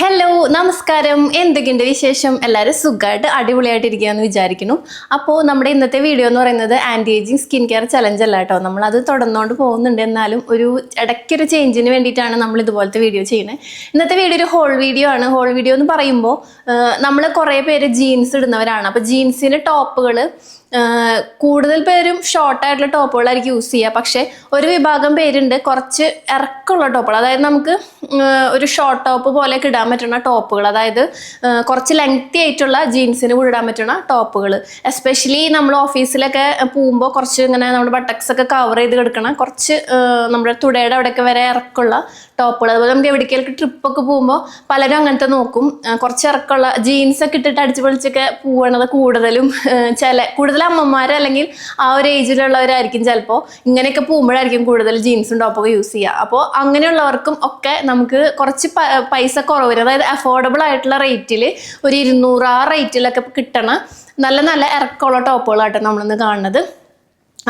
Hello നമസ്കാരം. എന്തൊക്കെയുണ്ട് വിശേഷം? എല്ലാവരും സുഖമായിട്ട് അടിപൊളിയായിട്ട് ഇരിക്കുകയെന്ന് വിചാരിക്കുന്നു. അപ്പോൾ നമ്മുടെ ഇന്നത്തെ വീഡിയോ എന്ന് പറയുന്നത് anti ageing skin care challenge അല്ല കേട്ടോ. നമ്മളത് തുടർന്നുകൊണ്ട് പോകുന്നുണ്ട്. എന്നാലും ഒരു ഇടയ്ക്കൊരു ചേഞ്ചിന് വേണ്ടിയിട്ടാണ് നമ്മൾ ഇതുപോലത്തെ വീഡിയോ ചെയ്യുന്നത്. ഇന്നത്തെ വീഡിയോ ഒരു ഹോൾ വീഡിയോ ആണ്. ഹോൾ വീഡിയോ എന്ന് പറയുമ്പോൾ നമ്മൾ കുറേ പേര് ജീൻസ് ഇടുന്നവരാണ്. അപ്പോൾ ജീൻസിന് ടോപ്പുകൾ കൂടുതൽ പേരും ഷോർട്ടായിട്ടുള്ള ടോപ്പുകളായിരിക്കും യൂസ് ചെയ്യുക. പക്ഷേ ഒരു വിഭാഗം പേരുണ്ട് കുറച്ച് ഇറക്കമുള്ള ടോപ്പുകൾ. അതായത് നമുക്ക് ഒരു ഷോർട്ട് ടോപ്പ് പോലെയൊക്കെ ഇടാൻ പറ്റുന്ന ടോപ്പുകൾ. അതായത് കുറച്ച് ലെങ്തി ആയിട്ടുള്ള ജീൻസിന് കൂടി ഇടാൻ പറ്റുന്ന ടോപ്പുകൾ. എസ്പെഷ്യലി നമ്മൾ ഓഫീസിലൊക്കെ പോകുമ്പോൾ കുറച്ച് ഇങ്ങനെ നമ്മുടെ ബട്ടക്സ് ഒക്കെ കവർ ചെയ്ത് കിടക്കണം കുറച്ച് നമ്മുടെ തുടയുടെ അവിടെയൊക്കെ വരെ ഇറക്കമുള്ള ടോപ്പുകൾ. അതുപോലെ നമുക്ക് എവിടേക്കൊക്കെ ട്രിപ്പൊക്കെ പോകുമ്പോൾ പലരും അങ്ങനത്തെ നോക്കും. കുറച്ച് ഇറക്കമുള്ള ജീൻസ് ഒക്കെ ഇട്ടിട്ട് അടിച്ചു പൊളിച്ചൊക്കെ പോകണത് കൂടുതലും ചില കൂടുതൽ അമ്മമാർ അല്ലെങ്കിൽ ആ ഒരു ഏജിലുള്ളവരായിരിക്കും ചിലപ്പോൾ ഇങ്ങനെയൊക്കെ പോകുമ്പോഴായിരിക്കും കൂടുതൽ ജീൻസും ടോപ്പൊക്കെ യൂസ് ചെയ്യുക. അപ്പോൾ അങ്ങനെയുള്ളവർക്കും ഒക്കെ നമുക്ക് കുറച്ച് പൈസ കുറവ് വരും അതായത് അഫോർഡബിൾ ആയിട്ടുള്ള റേറ്റിൽ ഒരു ഇരുന്നൂറ് ആ റേറ്റിലൊക്കെ കിട്ടണ നല്ല നല്ല ഇറക്കമുള്ള ടോപ്പുകളാട്ടോ നമ്മളിന്ന് കാണുന്നത്.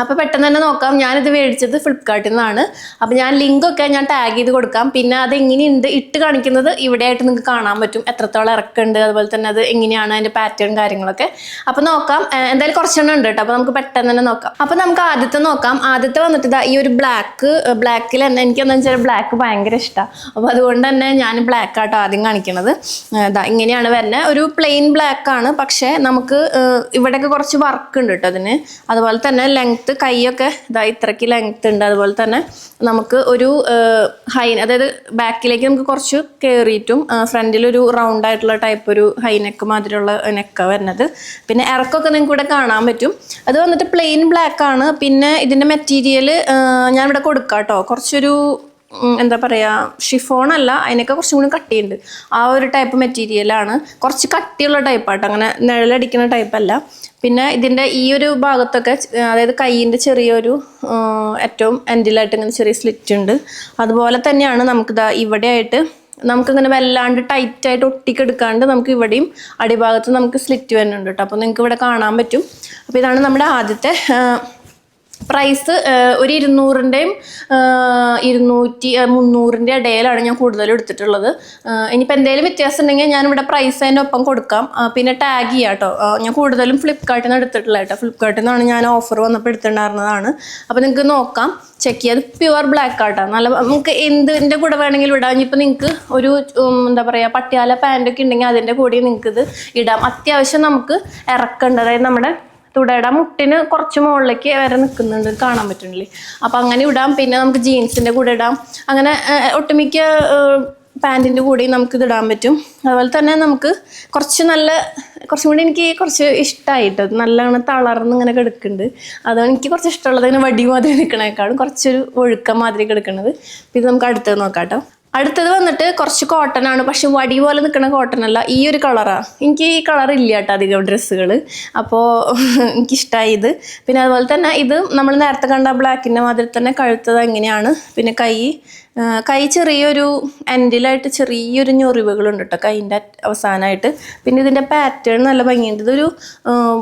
അപ്പോൾ പെട്ടെന്ന് തന്നെ നോക്കാം. ഞാനിത് മേടിച്ചത് ഫ്ലിപ്കാർട്ടിൽ നിന്നാണ്. അപ്പോൾ ഞാൻ ലിങ്കൊക്കെ ഞാൻ ടാഗ് ചെയ്ത് കൊടുക്കാം. പിന്നെ അത് എങ്ങനെയുണ്ട്? ഇട്ട് കാണിക്കുന്നത് ഇവിടെയായിട്ട് നിങ്ങൾക്ക് കാണാൻ പറ്റും. എത്രത്തോളം ഇറക്കുന്നുണ്ട് അതുപോലെ തന്നെ അത് എങ്ങനെയാണ് അതിന്റെ പാറ്റേൺ കാര്യങ്ങളൊക്കെ. അപ്പോൾ നോക്കാം. എന്തായാലും കുറച്ചെണ്ണം ഉണ്ട് കേട്ടോ. അപ്പോൾ നമുക്ക് പെട്ടെന്ന് തന്നെ നോക്കാം. അപ്പോൾ നമുക്ക് ആദ്യത്തെ നോക്കാം. ആദ്യത്തെ വന്നിട്ട് ഇതാ ഈ ഒരു ബ്ലാക്ക് ബ്ലാക്കിൽ തന്നെ എനിക്കെന്ന് വെച്ചാൽ ബ്ലാക്ക് ഭയങ്കര ഇഷ്ടമാണ് അപ്പോൾ അതുകൊണ്ട് തന്നെ ഞാൻ ബ്ലാക്ക് ആട്ടോ ആദ്യം കാണിക്കണത്. ഇതാ ഇങ്ങനെയാണ് വരുന്നത് ഒരു പ്ലെയിൻ ബ്ലാക്ക് ആണ്. പക്ഷേ നമുക്ക് ഇവിടെയൊക്കെ കുറച്ച് വർക്ക് ഉണ്ട് കേട്ടോ അതിന്. അതുപോലെ തന്നെ ലെങ്ത്ത് കൈയൊക്കെ ഇതാ ഇത്രയ്ക്ക് ലെങ്ത്ത് ഉണ്ട്. അതുപോലെ തന്നെ നമുക്ക് ഒരു ഹൈ അതായത് ബാക്കിലേക്ക് നമുക്ക് കുറച്ച് കയറിയിട്ടും ഫ്രണ്ടിലൊരു റൗണ്ട് ആയിട്ടുള്ള ടൈപ്പ് ഒരു ഹൈ നെക്ക് മാതിരിയുള്ള നെക്ക വരുന്നത്. പിന്നെ ഇറക്കമൊക്കെ നിങ്ങൾക്ക് ഇവിടെ കാണാൻ പറ്റും. അത് വന്നിട്ട് പ്ലെയിൻ ബ്ലാക്ക് ആണ്. പിന്നെ ഇതിന്റെ മെറ്റീരിയൽ ഞാൻ ഇവിടെ കൊടുക്കാം കേട്ടോ കുറച്ചൊരു എന്താ പറയുക ഷിഫോൺ അല്ല അതിനൊക്കെ കുറച്ചും കൂടി കട്ടിയുണ്ട് ആ ഒരു ടൈപ്പ് മെറ്റീരിയലാണ് കുറച്ച് കട്ടിയുള്ള ടൈപ്പാട്ടോ അങ്ങനെ നിഴലടിക്കുന്ന ടൈപ്പല്ല പിന്നെ ഇതിന്റെ ഈ ഒരു ഭാഗത്തൊക്കെ അതായത് കൈയിന്റെ ചെറിയൊരു ഏറ്റവും എൻഡിലായിട്ട് ഇങ്ങനെ ചെറിയ സ്ലിറ്റ് ഉണ്ട്. അതുപോലെ തന്നെയാണ് നമുക്കിതാ ഇവിടെയായിട്ട് നമുക്കിങ്ങനെ വല്ലാണ്ട് ടൈറ്റായിട്ട് ഒട്ടിക്കെടുക്കാണ്ട് നമുക്ക് ഇവിടെയും അടിഭാഗത്ത് നമുക്ക് സ്ലിറ്റ് വരുന്നുണ്ട് കേട്ടോ അപ്പോൾ നിങ്ങൾക്ക് ഇവിടെ കാണാൻ പറ്റും. അപ്പോൾ ഇതാണ് നമ്മുടെ ആദ്യത്തെ പ്രൈസ് ഒരു ഇരുന്നൂറിന്റെയും ഇരുന്നൂറ്റി മുന്നൂറിന്റെ ഇടയിലാണ് ഞാൻ കൂടുതലും എടുത്തിട്ടുള്ളത്. ഇനിയിപ്പോൾ എന്തെങ്കിലും വ്യത്യാസം ഉണ്ടെങ്കിൽ ഞാനിവിടെ പ്രൈസ് അതിന്റെ ഒപ്പം കൊടുക്കാം. പിന്നെ ടാഗ് ചെയ്യാം കേട്ടോ ഞാൻ കൂടുതലും ഫ്ലിപ്കാർട്ടിൽ നിന്ന് എടുത്തിട്ടില്ല കേട്ടോ ഫ്ലിപ്കാർട്ടിൽ നിന്നാണ് ഞാൻ ഓഫർ വന്നപ്പോൾ എടുത്തിട്ടുണ്ടായിരുന്നതാണ്. അപ്പോൾ നിങ്ങൾക്ക് നോക്കാം. ചെക്ക് ചെയ്യാം. പ്യുവർ ബ്ലാക്ക് ആട്ടോ നല്ല നമുക്ക് എന്തിന്റെ കൂടെ വേണമെങ്കിലും ഇടാം. ഇനിയിപ്പോൾ നിങ്ങൾക്ക് ഒരു എന്താ പറയുക പട്ടിയാല പാന്റൊക്കെ ഉണ്ടെങ്കിൽ അതിന്റെ കൂടെ നിങ്ങൾക്ക് ഇത് ഇടാം. അത്യാവശ്യം നമുക്ക് ഇറക്കേണ്ടത് അതായത് നമ്മുടെ തുടയുടെ മുട്ടിന് കുറച്ച് മുകളിലേക്ക് വരെ നിൽക്കുന്നുണ്ട് കാണാൻ പറ്റുന്നില്ലേ? അപ്പം അങ്ങനെ ഇടാം. പിന്നെ നമുക്ക് ജീൻസിന്റെ കൂടെ ഇടാം. അങ്ങനെ ഒട്ടുമിക്ക പാന്റിന്റെ കൂടെയും നമുക്ക് ഇത് ഇടാൻ പറ്റും. അതുപോലെ തന്നെ നമുക്ക് കുറച്ച് നല്ല കുറച്ചും കൂടി എനിക്ക് കുറച്ച് ഇഷ്ടമായിട്ട് നല്ലോണം തളർന്ന് ഇങ്ങനെ കിടക്കുന്നുണ്ട്. അതാണ് എനിക്ക് കുറച്ച് ഇഷ്ടമുള്ളത്. ഇങ്ങനെ വടി മാതിരി നിൽക്കണേക്കാളും കുറച്ചൊരു ഒഴുക്കം മാതിരി കിടക്കുന്നത് ഇത് നമുക്ക് അടുത്തത് നോക്കാം കേട്ടോ. അടുത്തത് വന്നിട്ട് കുറച്ച് കോട്ടൺ ആണ്. പക്ഷെ വടി പോലെ നിൽക്കുന്ന കോട്ടൺ അല്ല ഈ ഒരു കളറാണ് എനിക്ക് ഈ കളർ ഇല്ല കേട്ടോ അധികം ഡ്രസ്സുകൾ അപ്പോൾ എനിക്കിഷ്ടമായി ഇത്. പിന്നെ അതുപോലെ തന്നെ ഇത് നമ്മൾ നേരത്തെ കണ്ട ബ്ലാക്കിന്റെ മാതിരി തന്നെ കഴുത്തത് എങ്ങനെയാണ് പിന്നെ കൈ കൈ ചെറിയൊരു എൻഡിലായിട്ട് ചെറിയൊരു ഞൊറിവുകളുണ്ട് കേട്ടോ കൈന്റെ അവസാനമായിട്ട് പിന്നെ ഇതിന്റെ പാറ്റേൺ നല്ല ഭംഗിയുണ്ട്. ഇതൊരു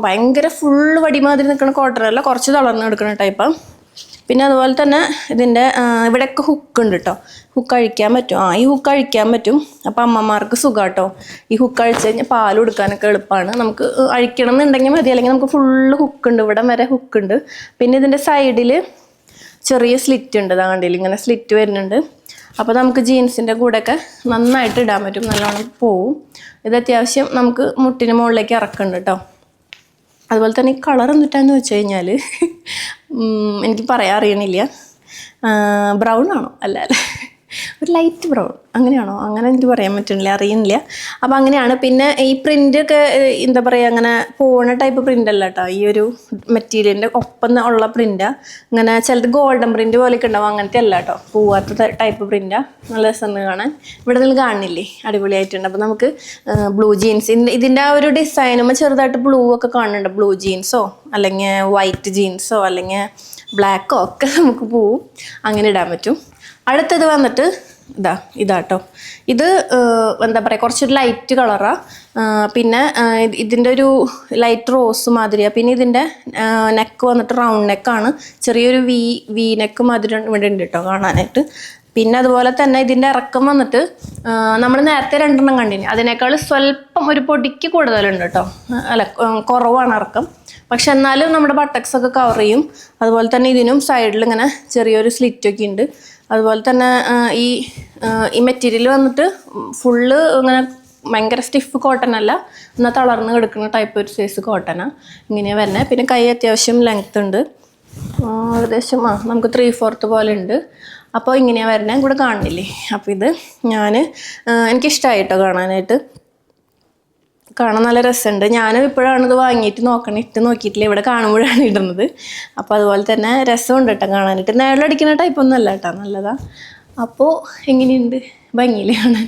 ഭയങ്കര ഫുള്ള് വടി മാതിരി നിൽക്കുന്ന കോട്ടൺ അല്ല കുറച്ച് തളർന്ന് എടുക്കുന്ന ടൈപ്പാണ് പിന്നെ അതുപോലെ തന്നെ ഇതിന്റെ ഇവിടെയൊക്കെ ഹുക്ക് ഉണ്ട് കേട്ടോ. ഹുക്ക് അഴിക്കാൻ പറ്റും. ആ ഈ ഹുക്ക് അഴിക്കാൻ പറ്റും. അപ്പം അമ്മമാർക്ക് സുഖം കേട്ടോ ഈ ഹുക്ക് അഴിച്ച് കഴിഞ്ഞാൽ പാൽ കൊടുക്കാനൊക്കെ എളുപ്പമാണ് നമുക്ക് അഴിക്കണം എന്നുണ്ടെങ്കിൽ മതി. അല്ലെങ്കിൽ നമുക്ക് ഫുള്ള് ഹുക്ക് ഉണ്ട്. ഇവിടെ വരെ ഹുക്ക് ഉണ്ട്. പിന്നെ ഇതിന്റെ സൈഡിൽ ചെറിയ സ്ലിറ്റ് ഉണ്ട്. താണ്ടിയിൽ ഇങ്ങനെ സ്ലിറ്റ് വരുന്നുണ്ട്. അപ്പോൾ നമുക്ക് ജീൻസിന്റെ കൂടെയൊക്കെ നന്നായിട്ട് ഇടാൻ പറ്റും. നല്ലോണം പോവും. ഇത് അത്യാവശ്യം നമുക്ക് മുട്ടിന് മുകളിലേക്ക് ഇറക്കുന്നുണ്ട് കേട്ടോ അതുപോലെ തന്നെ ഈ കളർ എന്നിട്ടാന്ന് വെച്ച് കഴിഞ്ഞാൽ എനിക്ക് പറയാൻ അറിയണില്ല. ബ്രൗൺ ആണോ? അല്ല അല്ല. ഒരു ലൈറ്റ് ബ്രൗൺ അങ്ങനെയാണോ? അങ്ങനെ എനിക്ക് പറയാൻ പറ്റുന്നില്ല അറിയുന്നില്ല. അപ്പോൾ അങ്ങനെയാണ്. പിന്നെ ഈ പ്രിന്റ് ഒക്കെ ഏഹ്, എന്താ പറയുക അങ്ങനെ പോണ ടൈപ്പ് പ്രിന്റ് അല്ല കേട്ടോ ഈ ഒരു മെറ്റീരിയലിന്റെ ഒപ്പം ഉള്ള പ്രിന്റാണ് ഇങ്ങനെ ചിലത് ഗോൾഡൻ പ്രിന്റ് പോലെയൊക്കെ ഉണ്ടാവും. അങ്ങനത്തെ അല്ല കേട്ടോ പോവാത്ത ടൈപ്പ് പ്രിന്റാണ് നല്ല രസമുണ്ട് കാണാൻ. ഇവിടെ നിങ്ങൾ കാണുന്നില്ലേ അടിപൊളിയായിട്ടുണ്ട്. അപ്പോൾ നമുക്ക് ബ്ലൂ ജീൻസ് ഇതിന്റെ ആ ഒരു ഡിസൈനുമ്പോൾ ചെറുതായിട്ട് ബ്ലൂ ഒക്കെ കാണുന്നുണ്ട്. ബ്ലൂ ജീൻസോ അല്ലെങ്കിൽ വൈറ്റ് ജീൻസോ അല്ലെങ്കിൽ ബ്ലാക്കോ ഒക്കെ നമുക്ക് പോവും. അങ്ങനെ ഇടാൻ പറ്റും. അടുത്തത് വന്നിട്ട് ഇതാ ഇതാട്ടോ. ഇത് എന്താ പറയുക കുറച്ചൊരു ലൈറ്റ് കളറാണ് പിന്നെ ഇതിന്റെ ഒരു ലൈറ്റ് റോസ് മാതിരിയാണ് പിന്നെ ഇതിന്റെ നെക്ക് വന്നിട്ട് റൗണ്ട് നെക്കാണ് ചെറിയൊരു വി വി നെക്ക് മാതിരി ഇവിടെ ഉണ്ട് കേട്ടോ കാണാനായിട്ട്. പിന്നെ അതുപോലെ തന്നെ ഇതിന്റെ ഇറക്കം വന്നിട്ട് നമ്മൾ നേരത്തെ രണ്ടെണ്ണം കണ്ടിന്. അതിനേക്കാൾ സ്വല്പം ഒരു പൊടിക്ക് കൂടുതലുണ്ട് കേട്ടോ അല്ല കുറവാണ് ഇറക്കം. പക്ഷെ എന്നാലും നമ്മുടെ ബട്ടക്സ് ഒക്കെ കവർ ചെയ്യും. അതുപോലെ തന്നെ ഇതിനും സൈഡിൽ ഇങ്ങനെ ചെറിയൊരു സ്ലിറ്റൊക്കെ ഉണ്ട്. അതുപോലെ തന്നെ ഈ ഈ മെറ്റീരിയൽ വന്നിട്ട് ഫുള്ള് ഇങ്ങനെ ഭയങ്കര സ്റ്റിഫ് കോട്ടൺ അല്ല എന്നാൽ തളർന്ന് കിടക്കുന്ന ടൈപ്പ് ഒരു സൈസ് കോട്ടനാണ് ഇങ്ങനെയാണ് വരുന്നത് പിന്നെ കൈ അത്യാവശ്യം ലെങ്ത് ഉണ്ട്. ഏകദേശം ആ നമുക്ക് ത്രീ ഫോർത്ത് പോലെ ഉണ്ട്. അപ്പോൾ ഇങ്ങനെയാണ് വരുന്നത് കൂടെ കാണുന്നില്ലേ? അപ്പോൾ ഇത് ഞാൻ എനിക്കിഷ്ടമായിട്ടോ കാണാനായിട്ട്. കാണാൻ നല്ല രസമുണ്ട്. ഞാനും ഇപ്പോഴാണ് ഇത് വാങ്ങിയിട്ട് നോക്കണം ഇട്ട് നോക്കിയിട്ടില്ല. ഇവിടെ കാണുമ്പോഴാണ് ഇടുന്നത്. അപ്പോൾ അതുപോലെ തന്നെ രസമുണ്ട് കേട്ടോ കാണാനായിട്ട്. നേരിലടിക്കുന്ന ടൈപ്പൊന്നും അല്ല കേട്ടോ. നല്ലതാ. അപ്പോൾ എങ്ങനെയുണ്ട്? ഭംഗിയിൽ കാണാൻ.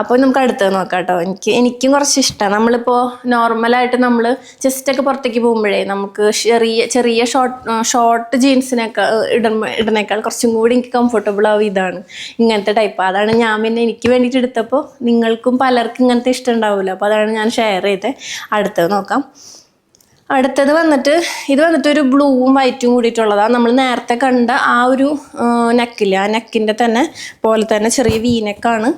അപ്പോൾ നമുക്ക് അടുത്തത് നോക്കാം കേട്ടോ എനിക്ക് എനിക്കും കുറച്ച് ഇഷ്ടമാണ് നമ്മളിപ്പോൾ നോർമലായിട്ട് നമ്മൾ ജസ്റ്റൊക്കെ പുറത്തേക്ക് പോകുമ്പോഴേ നമുക്ക് ചെറിയ ചെറിയ ഷോർട്ട് ഷോർട്ട് ജീൻസിനേക്കാൾ ഇട ഇടുന്നേക്കാൾ കുറച്ചും കൂടി എനിക്ക് കംഫർട്ടബിൾ ആവും ഇതാണ്. ഇങ്ങനത്തെ ടൈപ്പ് അതാണ് ഞാൻ പിന്നെ എനിക്ക് വേണ്ടിയിട്ട് എടുത്തപ്പോൾ നിങ്ങൾക്കും പലർക്കും ഇങ്ങനത്തെ ഇഷ്ടം ഉണ്ടാവില്ല അപ്പോൾ അതാണ് ഞാൻ ഷെയർ ചെയ്തത് അടുത്തത് നോക്കാം. അടുത്തത് വന്നിട്ട് ഇത് വന്നിട്ട് ഒരു ബ്ലൂവും വൈറ്റും കൂടിയിട്ടുള്ളതാണ് നമ്മൾ നേരത്തെ കണ്ട ആ ഒരു നെക്കില്ല ആ നെക്കിന്റെ തന്നെ പോലെ തന്നെ ചെറിയ വീനെക്കാണ്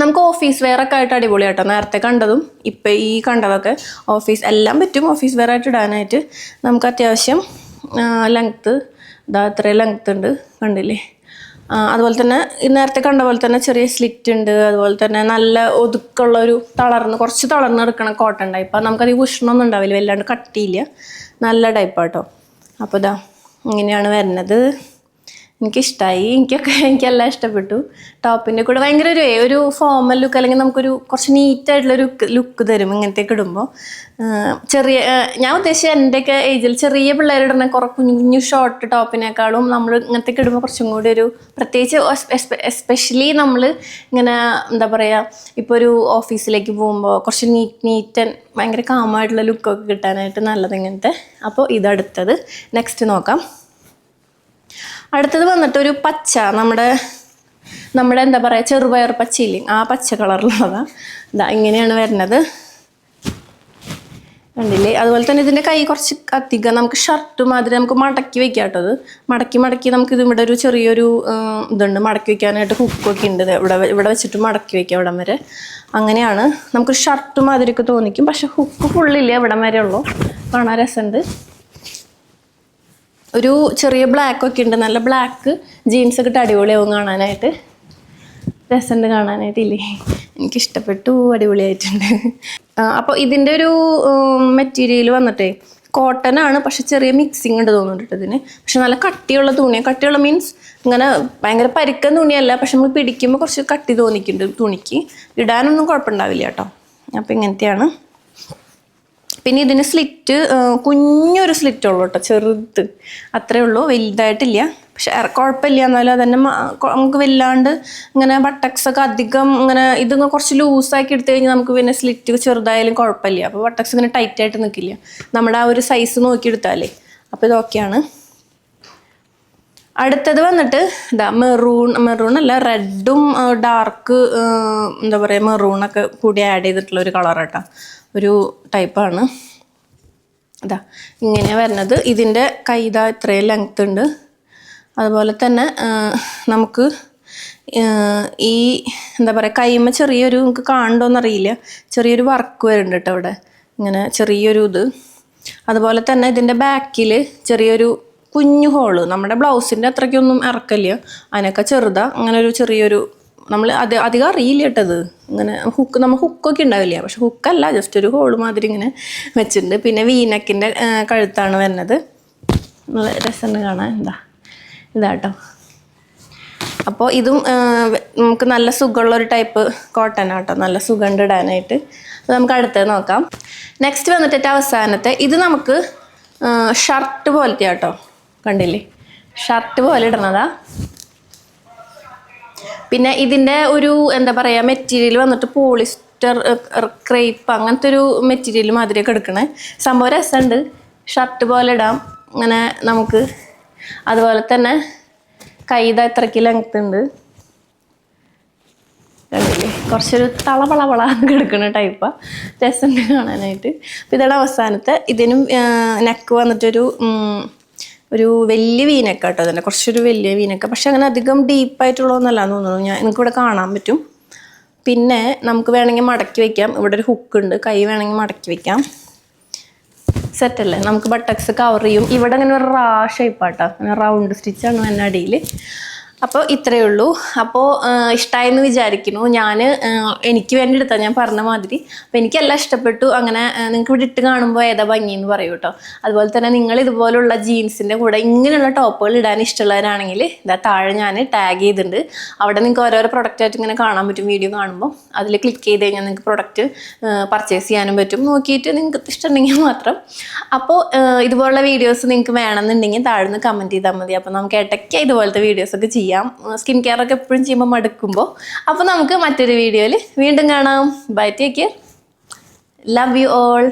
നമുക്ക് ഓഫീസ് വെയർ ഒക്കെ ആയിട്ട് അടിപൊളിയാട്ടോ നേരത്തെ കണ്ടതും ഇപ്പം ഈ കണ്ടതൊക്കെ ഓഫീസ് എല്ലാം പറ്റും ഓഫീസ് വെയർ ആയിട്ട് ഇടാനായിട്ട്. നമുക്ക് അത്യാവശ്യം ലെങ്ത്ത് ഇതാ ഇത്രയും ലെങ്ത്ത് ഉണ്ട് കണ്ടില്ലേ? അതുപോലെ തന്നെ നേരത്തെ കണ്ട പോലെ തന്നെ ചെറിയ സ്ലിറ്റ് ഉണ്ട് അതുപോലെ തന്നെ നല്ല ഒതുക്കുള്ള ഒരു തളർന്ന് കുറച്ച് തളർന്ന് എടുക്കണ കോട്ടൺ ടൈപ്പ് നമുക്കത് ഉഷ്ണമൊന്നും ഉണ്ടാവില്ല വല്ലാണ്ട് കട്ടിയില്ല. നല്ല ടൈപ്പാട്ടോ അപ്പോൾ ഇതാ ഇങ്ങനെയാണ് വരുന്നത്. എനിക്കിഷ്ടമായി എനിക്കൊക്കെ എനിക്കെല്ലാം ഇഷ്ടപ്പെട്ടു. ടോപ്പിന്റെ കൂടെ ഭയങ്കര ഒരു ഒരു ഫോമൽ ലുക്ക് അല്ലെങ്കിൽ നമുക്കൊരു കുറച്ച് നീറ്റായിട്ടുള്ള ലുക്ക് തരും ഇങ്ങനത്തെയൊക്കെ ഇടുമ്പോൾ ചെറിയ ഞാൻ ഉദ്ദേശിച്ച എന്റെയൊക്കെ ഏജിൽ ചെറിയ പിള്ളേരിടുന്ന കുറേ കുഞ്ഞു കുഞ്ഞു ഷോർട്ട് ടോപ്പിനേക്കാളും നമ്മൾ ഇങ്ങനത്തെയൊക്കെ ഇടുമ്പോൾ കുറച്ചും കൂടി ഒരു പ്രത്യേകിച്ച് എസ്പെഷ്യലി നമ്മൾ ഇങ്ങനെ എന്താ പറയുക ഇപ്പോൾ ഒരു ഓഫീസിലേക്ക് പോകുമ്പോൾ കുറച്ച് നീറ്റ് നീറ്റ് ആൻഡ് ഭയങ്കര കാമായിട്ടുള്ള ലുക്കൊക്കെ കിട്ടാനായിട്ട് നല്ലത് ഇങ്ങനത്തെ. അപ്പോൾ ഇതടുത്തത്. നെക്സ്റ്റ് നോക്കാം. അടുത്തത് വന്നിട്ട് ഒരു പച്ച നമ്മുടെ നമ്മുടെ എന്താ പറയുക ചെറുപയർ പച്ചയില്ലേ? ആ പച്ച കളറിലുള്ളതാണ് ഇതാ ഇങ്ങനെയാണ് വരുന്നത്. കണ്ടില്ലേ? അതുപോലെ തന്നെ ഇതിന്റെ കൈ കുറച്ച് അധികം നമുക്ക് ഷർട്ട് മാതിരി നമുക്ക് മടക്കി വെക്കാം കേട്ടോ അത്. മടക്കി മടക്കി നമുക്ക് ഇത് ഇവിടെ ഒരു ചെറിയൊരു ഇതുണ്ട്. മടക്കി വെക്കാനായിട്ട് ഹുക്കൊക്കെ ഉണ്ട്. ഇവിടെ ഇവിടെ വെച്ചിട്ട് മടക്കി വെക്കാം ഇവിടം വരെ. അങ്ങനെയാണ്. നമുക്ക് ഷർട്ട് മാതിരിയൊക്കെ തോന്നിക്കും. പക്ഷെ ഹുക്ക് ഫുള്ളില്ല ഇവിടം വരെ ഉള്ളൂ. കാണാൻ രസമുണ്ട്. ഒരു ചെറിയ ബ്ലാക്ക് ഒക്കെ ഉണ്ട്. നല്ല ബ്ലാക്ക് ജീൻസ് ഒക്കെ ഇട്ട് അടിപൊളിയാവും കാണാനായിട്ട്. രസമുണ്ട് കാണാനായിട്ടില്ലേ? എനിക്കിഷ്ടപ്പെട്ടു. അടിപൊളിയായിട്ടുണ്ട്. അപ്പോൾ ഇതിന്റെ ഒരു മെറ്റീരിയൽ വന്നിട്ടേ കോട്ടൺ ആണ്. പക്ഷെ ചെറിയ മിക്സിങ് ഉണ്ട് തോന്നുന്നുണ്ട് ഇതിന്. പക്ഷെ നല്ല കട്ടിയുള്ള തുണിയാണ് കട്ടിയുള്ള മീൻസ് ഇങ്ങനെ ഭയങ്കര പരുക്കൻ തുണിയല്ല. പക്ഷെ നമ്മൾ പിടിക്കുമ്പോൾ കുറച്ച് കട്ടി തോന്നിക്കുന്നുണ്ട് തുണിക്ക്. ഇടാനൊന്നും കുഴപ്പമുണ്ടാവില്ല കേട്ടോ അപ്പോൾ ഇങ്ങനത്തെയാണ്. പിന്നെ ഇതിന് സ്ലിറ്റ് കുഞ്ഞൊരു സ്ലിറ്റ് ഉള്ളൂ കേട്ടോ ചെറുത്. അത്രേ ഉള്ളൂ വലുതായിട്ടില്ല. പക്ഷെ കുഴപ്പമില്ല. എന്നാലും അതന്നെ നമുക്ക് വല്ലാണ്ട് ഇങ്ങനെ ബട്ടക്സ് ഒക്കെ അധികം ഇങ്ങനെ ഇത് കുറച്ച് ലൂസാക്കി എടുത്തു കഴിഞ്ഞാൽ നമുക്ക് പിന്നെ സ്ലിറ്റ് ചെറുതായാലും കുഴപ്പമില്ല. അപ്പോൾ ബട്ടക്സ് ഇങ്ങനെ ടൈറ്റായിട്ട് നിൽക്കില്ല നമ്മുടെ ആ ഒരു സൈസ് നോക്കിയെടുത്താലേ. അപ്പോൾ ഇതൊക്കെയാണ് അടുത്തത് വന്നിട്ട് ഇതാ മെറൂൺ മെറൂൺ അല്ല റെഡും ഡാർക്ക് എന്താ പറയുക മെറൂണൊക്കെ കൂടി ആഡ് ചെയ്തിട്ടുള്ള ഒരു കളർ കേട്ടോ ഒരു ടൈപ്പാണ് ഇതാ ഇങ്ങനെ വരുന്നത്. ഇതിന്റെ കൈത ഇതാ ഇത്രയും ലെങ്ത് ഉണ്ട്. അതുപോലെ തന്നെ നമുക്ക് ഈ എന്താ പറയുക കൈമ ചെറിയൊരു നമുക്ക് കാണണ്ടോന്നറിയില്ല ചെറിയൊരു വർക്ക് വരുന്നുണ്ട് കേട്ടോ അവിടെ. ഇങ്ങനെ ചെറിയൊരു ഇത്. അതുപോലെ തന്നെ ഇതിന്റെ ബാക്കിൽ ചെറിയൊരു കുഞ്ഞു ഹോൾ നമ്മുടെ ബ്ലൗസിന്റെ അത്രയ്ക്കൊന്നും ഇറക്കില്ല. അതിനൊക്കെ ചെറുതാ അങ്ങനെ ഒരു ചെറിയൊരു നമ്മൾ അത് അധികം അറിയില്ല കേട്ടത് ഇങ്ങനെ ഹുക്ക് നമ്മൾ ഹുക്കൊക്കെ ഉണ്ടാവില്ല? പക്ഷെ ഹുക്കല്ല ജസ്റ്റ് ഒരു ഹോൾ മാതിരി ഇങ്ങനെ വെച്ചിട്ടുണ്ട്. പിന്നെ വീനക്കിന്റെ കഴുത്താണ് വരുന്നത്. നല്ല രസമുണ്ട് കാണാൻ. എന്താ ഇതാട്ടോ അപ്പോൾ ഇതും നമുക്ക് നല്ല സുഖമുള്ള ഒരു ടൈപ്പ് കോട്ടൺ ആട്ടോ നല്ല സുഖമുണ്ട് ഇടാനായിട്ട്. അത് നമുക്ക് അടുത്തത് നോക്കാം. നെക്സ്റ്റ് വന്നിട്ട് അവസാനത്തെ. ഇത് നമുക്ക് ഷർട്ട് പോലത്തെ ആട്ടോ കണ്ടില്ലേ? ഷർട്ട് പോലെ ഇടണതാ. പിന്നെ ഇതിന്റെ ഒരു എന്താ പറയുക മെറ്റീരിയൽ വന്നിട്ട് പോളിസ്റ്റർ ക്രേപ്പ് അങ്ങനത്തെ ഒരു മെറ്റീരിയൽ മാതിരിയൊക്കെ എടുക്കണേ. സംഭവം രസമുണ്ട്. ഷർട്ട് പോലെ ഇടാം. അങ്ങനെ നമുക്ക് അതുപോലെ തന്നെ കൈത ഇത്രയ്ക്ക് ലെങ്ത് ഉണ്ട്. കണ്ടില്ലേ? കുറച്ചൊരു തളവളവള കിടക്കുന്ന ടൈപ്പാണ് രസമുണ്ട് കാണാനായിട്ട്. അപ്പം ഇതാണ് അവസാനത്തെ. ഇതിനും നെക്ക് വന്നിട്ടൊരു ഒരു വലിയ വീനൊക്കെ കേട്ടോ അതിന്റെ കുറച്ചൊരു വലിയ വീനൊക്കെ. പക്ഷെ അങ്ങനെ അധികം ഡീപ്പായിട്ടുള്ളതൊന്നല്ല എന്ന് തോന്നുന്നു. ഞാൻ എനിക്കിവിടെ കാണാൻ പറ്റും. പിന്നെ നമുക്ക് വേണമെങ്കിൽ മടക്കി വയ്ക്കാം ഇവിടെ ഒരു ഹുക്ക് ഉണ്ട്. കൈ വേണമെങ്കിൽ മടക്കി വെക്കാം. സെറ്റല്ലേ നമുക്ക് ബട്ടക്സ് കവർ ചെയ്യും. ഇവിടെ അങ്ങനെ ഒരു റാ ഷേപ്പാട്ടോ അങ്ങനെ റൗണ്ട് സ്റ്റിച്ചാണ് എന്റെ അടിയിൽ. അപ്പോൾ ഇത്രയേ ഉള്ളൂ. അപ്പോൾ ഇഷ്ടമായെന്ന് വിചാരിക്കുന്നു. ഞാൻ എനിക്ക് വേണ്ടി എടുത്താൽ ഞാൻ പറഞ്ഞ മാതിരി. അപ്പോൾ എനിക്കെല്ലാം ഇഷ്ടപ്പെട്ടു. അങ്ങനെ നിങ്ങൾക്ക് ഇവിടെ ഇട്ട് കാണുമ്പോൾ ഏതാ ഭംഗി എന്ന് പറയൂ കേട്ടോ അതുപോലെ തന്നെ നിങ്ങൾ ഇതുപോലുള്ള ജീൻസിന്റെ കൂടെ ഇങ്ങനെയുള്ള ടോപ്പുകൾ ഇടാൻ ഇഷ്ടമുള്ളവരാണെങ്കിൽ ഇതാ താഴെ ഞാൻ ടാഗ് ചെയ്തിട്ടുണ്ട്. അവിടെ നിങ്ങൾക്ക് ഓരോരോ പ്രൊഡക്റ്റ് ആയിട്ട് ഇങ്ങനെ കാണാൻ പറ്റും വീഡിയോ കാണുമ്പോൾ അതിൽ ക്ലിക്ക് ചെയ്ത് കഴിഞ്ഞാൽ നിങ്ങൾക്ക് പ്രൊഡക്റ്റ് പർച്ചേസ് ചെയ്യാനും പറ്റും. നോക്കിയിട്ട് നിങ്ങൾക്ക് ഇഷ്ടമുണ്ടെങ്കിൽ മാത്രം. അപ്പോൾ ഇതുപോലുള്ള വീഡിയോസ് നിങ്ങൾക്ക് വേണമെന്നുണ്ടെങ്കിൽ താഴ്ന്ന് കമന്റ് ചെയ്താൽ മതി. അപ്പോൾ നമുക്ക് ഇടയ്ക്ക് ഇതുപോലത്തെ വീഡിയോസ് ഒക്കെ ചെയ്യാം. സ്കിൻ കെയർ ഒക്കെ എപ്പോഴും ചെയ്യുമ്പോൾ മടുക്കുമ്പോൾ അപ്പോൾ നമുക്ക് മറ്റൊരു വീഡിയോയിൽ വീണ്ടും കാണാം. Bye take love you all